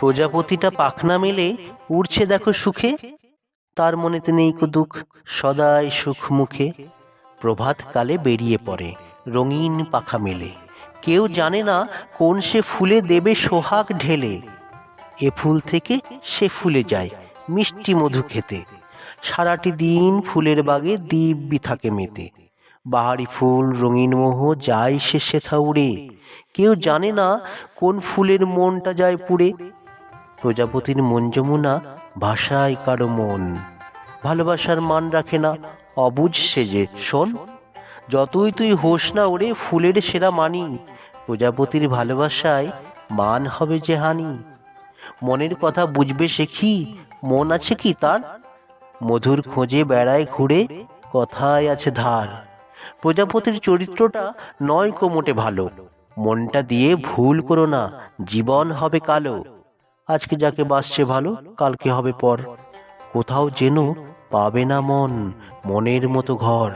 প্রজাপতিটা পাখনা মেলে উড়ছে দেখো সুখে। তার মনেতে নেই কো দুঃখ, সদাই সুখ মুখে প্রভাতকালে বেরিয়ে পড়ে, রঙিন পাখা মেলে। কেউ জানে না কোন সে ফুলে দেবে সোহাগ ঢেলে। এ ফুল থেকে সে ফুলে যায় মিষ্টি মধু খেতে। সারাটি দিন ফুলের বাগে দিব্যি থাকে মেতে। বাহারি ফুল, রঙিন মোহ যায় সে সেথা উড়ে। কেউ জানে না কোন ফুলের মনটা যায় পুড়ে। প্রজাপতির মন যমুনা, ভাষায় কারও মন। ভালোবাসার মান রাখে না অবুঝ সেজে শোন। যতই তুই হোস না ওরে, ফুলের সেরা মানি। প্রজাপতির ভালোবাসায় মান হবে যে হানি। মনের কথা বুঝবে সে কি? মন আছে কি তার? মধুর খোঁজে বেড়ায় ঘুরে, কথায় আছে ধার। প্রজাপতির চরিত্রটা নয় কো মোটে ভালো। মনটা দিয়ে ভুল করো না, জীবন হবে কালো। আজকে যাকে বাসছে ভালো, কালকে হবে পর। কোথাও যেন পাবে না মন, মনের মতো ঘর।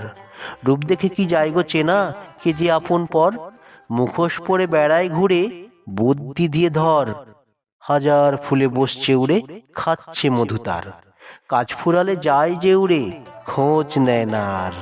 রূপ দেখে কি যাইগো চেনা, কে যে আপন পর? মুখোশ পরে বেড়ায় ঘুরে, বুদ্ধি দিয়ে ধর। হাজার ফুলে বসছে উড়ে, খাচ্ছে মধু তার। কাজ ফুরালে যায় যে উড়ে, খোঁজ নেয় না আর।